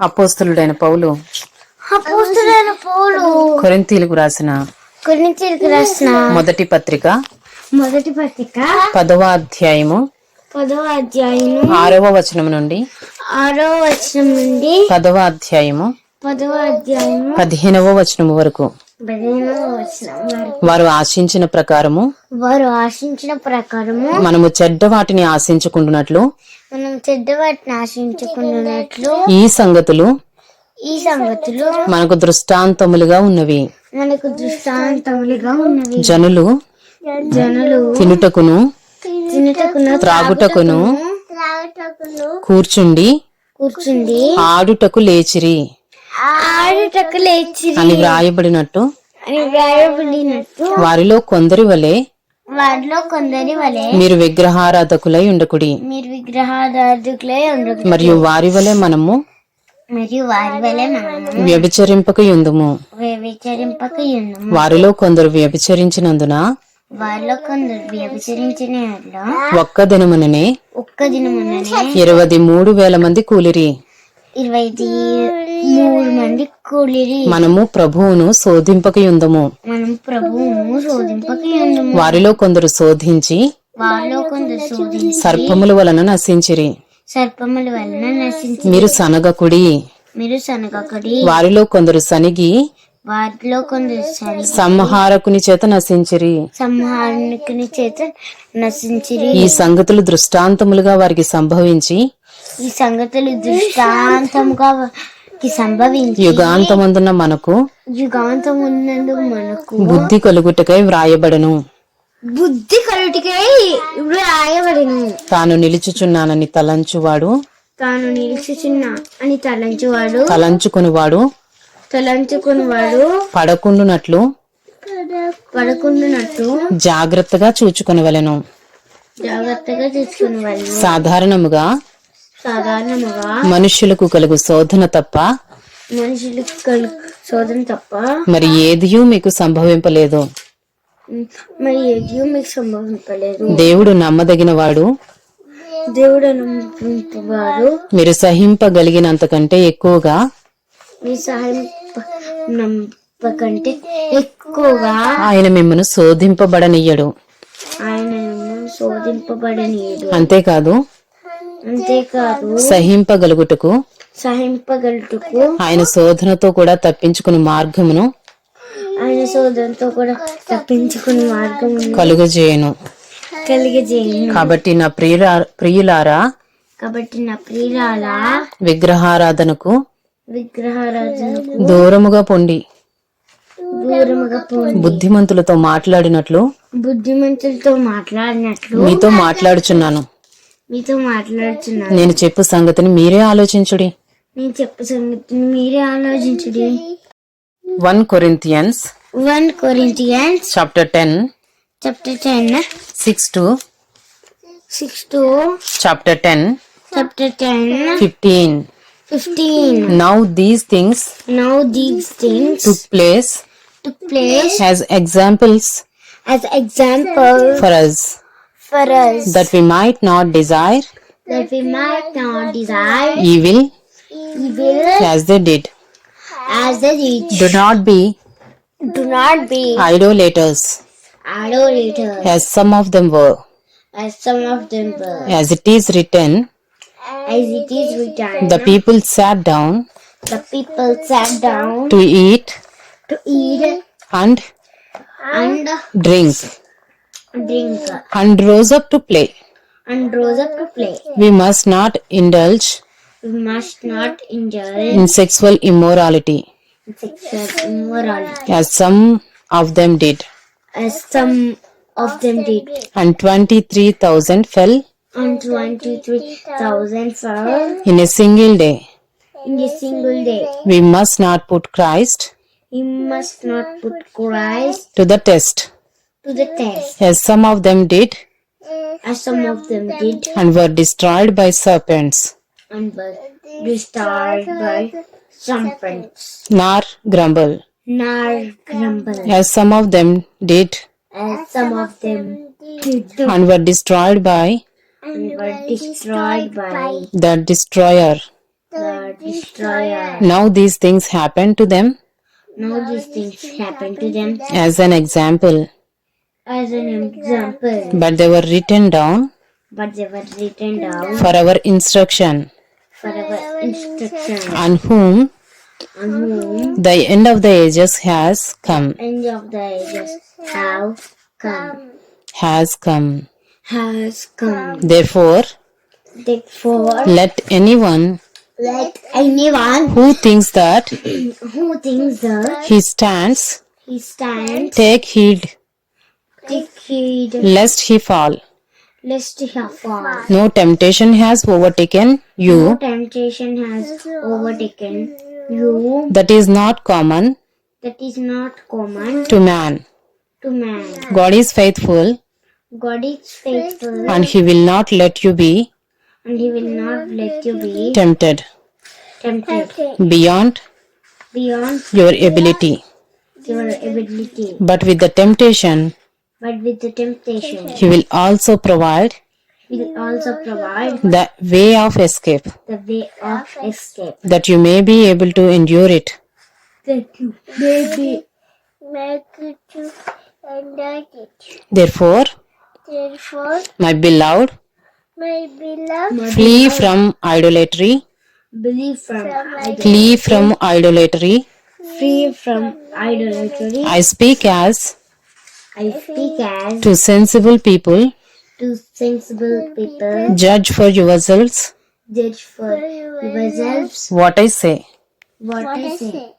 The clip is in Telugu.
అపోస్తులుడైన పౌలు అపోస్తులైన పౌలు కొరింతీలకు రాసిన కొరింథీయులకు రాసిన మొదటి పత్రిక మొదటి పత్రిక పదవ అధ్యాయము పదవ అధ్యాయము ఆరవ వచనం నుండి ఆరో వచనం నుండి పదవ అధ్యాయము పదవ అధ్యాయము పదిహేనవ వచనము వరకు పదిహేనవ వచనం వరకు. వారు ఆశించిన ప్రకారము వారు ఆశించిన ప్రకారము మనము చెడ్డ వాటిని ఆశించుకుంటున్నట్లు మనం చెడ్డ వాటిని ఆశించుకున్నట్లు ఈ సంగతులు ఈ సంగతులు మనకు దృష్టాంతములుగా ఉన్నవి. మనకు దృష్టాంతములుగా ఉన్నవి. జనులు జనులు తినుటకును తినుటకును త్రాగుటకును కూర్చుండి కూర్చుండి ఆడుటకు లేచిరి. అని వ్రాయబడినట్టు వారిలో కొందరి వలె వారిలో కొందరి వలె మీరు విగ్రహారాధకులై ఉండకుడి. మీరు విగ్రహారాధకులే ఉండదు మరియు వారి వలె మనము మరియు వారి వలె మనము వ్యభిచరింపక యుందుము విచరింపక ఉన్నాము వారిలో కొందరు వ్యభిచరించినందున వారిలో కొందరు వ్యభిచరించిన ఒక్క దినముననే ఒక్క దినముననే ఇరవై మూడు వేల మంది కూలిరి. ఇరవై మూడు మంది కూలిరి మనము ప్రభువును శోధింపక యుందము మనం ప్రభువును శోధింపక ఉన్నాము వారిలో కొందరు శోధించి వారిలో కొందరు శోధించి సర్పముల వలన నశించిరి. సర్పముల వలన నశించి మీరు సనగకుడి. మీరు సనగకడి. వారిలో కొందరు సనిగి. వారిలో కొందరు సంహారకుని చేత నశించిరి. సంహారకుని చేత నశించిరి. ఈ సంగతులు దృష్టాంతములుగా వారికి సంభవించి ఈ సంగతులు దృష్టాంతముగా వారికి సంభవించి యుగాంతమందున మనకు యుగాంతం ఉన్నందుకు మనకు బుద్ధి కలుగుటకై వ్రాయబడను. బుద్ధి కలుటికై ఇప్పుడు రాయబడిను తాను నిలుచుచున్నానని తలంచువాడు తాను నిలుచుచున్నా అని తలంచువాడు తలంచుకునివాడు తలంచుకునివాడు పడకుండునట్లు పడుకుంటున్నట్టు జాగ్రత్తగా చూచుకొనవలెను. జాగ్రత్తగా వాళ్ళు సాధారణముగా సాధారణముగా మనుష్యులకు కలుగు శోధన తప్ప మనుషులకు కలు శోధన తప్ప మరి ఏదియూ మీకు సంభవింపలేదు. మరి ఏది మీకు సంభవింపలేదు. దేవుడు నమ్మదగిన వాడు దేవుడు అనుభవింపవారు మీరు సహింపగలిగినంతకంటే ఎక్కువగా మీ సహాయం ప- నమ్మకంటే ఎక్కువగా ఆయన మిమ్మను శోధింపబడనియ్యడు ఆయన శోధింపబడనీయుడు. అంతేకాదు అంతేకాదు సహింపగలుగుటకు సహింపగలుటకు ఆయన శోధనతో కూడా తప్పించుకుని మార్గమును ఆయన శోధనతో కూడా తప్పించుకునే మార్గం కలుగజేయను. కలిగజేయను. కాబట్టి నా ప్రియుల ప్రియులారా కాబట్టి నా ప్రియురాల విగ్రహారాధనకు విగ్రహారాధనకు దూరముగా పొండి. దూరముగా పోండి. బుద్ధిమంతులతో మాట్లాడినట్లు బుద్ధిమంతులతో మాట్లాడినట్లు మీతో మాట్లాడుచున్నాను. మీతో మాట్లాడుతున్నాను. నేను చెప్పు సంగతిని మీరే ఆలోచించుడి. నేను చెప్పు సంగతిని మీరే ఆలోచించుడి. One Corinthians one Corinthians chapter ten chapter ten six to six to chapter ten chapter ten fifteen fifteen now these things now these things took place took place as examples as example for us for us that we might not desire that we might not desire evil evil as they did. as the rich. Do not be Do not be idolaters idolaters as some of them were, as some of them were. as it is written, As it is written, the people sat down the people sat down to eat to eat and and drink drink and rose up to play. and rose up to play. We must not indulge We must not indulge in sexual immorality in sexual immorality as some of them did, as some of them did. and 23,000 fell And 23,000 fell in a single day. in a single day. We must not put Christ We must not put Christ to the test, to the test, as some of them did mm, as some of them did and were destroyed by serpents, and were destroyed by serpents. nor grumble, Nor grumble, as some of them did as some of them did and were destroyed by and were destroyed by the destroyer. the destroyer. Now these things happen to them. Now these things happen to them As an example, as an example, but they were written down? But they were written down. For our instruction, for our instruction. on whom? On whom? The end of the ages has come, end of the ages have come, has come. has come. Therefore, Therefore, let anyone let anyone who thinks that who thinks that he stands he stands take heed take heed lest he fall. lest he fall. No temptation has overtaken you. No temptation has overtaken you that is not common that is not common to man. to man. God is faithful God is faithful and he will not let you be and he will not let you be tempted tempted beyond beyond your ability. your ability. But with the temptation, But with the temptation, he will also provide he will also provide the way of escape the way of escape. that you may be able to endure it. That you may be make it to endure it. Therefore, Therefore, my beloved, my beloved, flee from idolatry, believe from idol, flee from idolatry. free from idolatry. I speak as I speak as to sensible people, to sensible people. judge for yourselves Judge for yourselves what I say. what I say.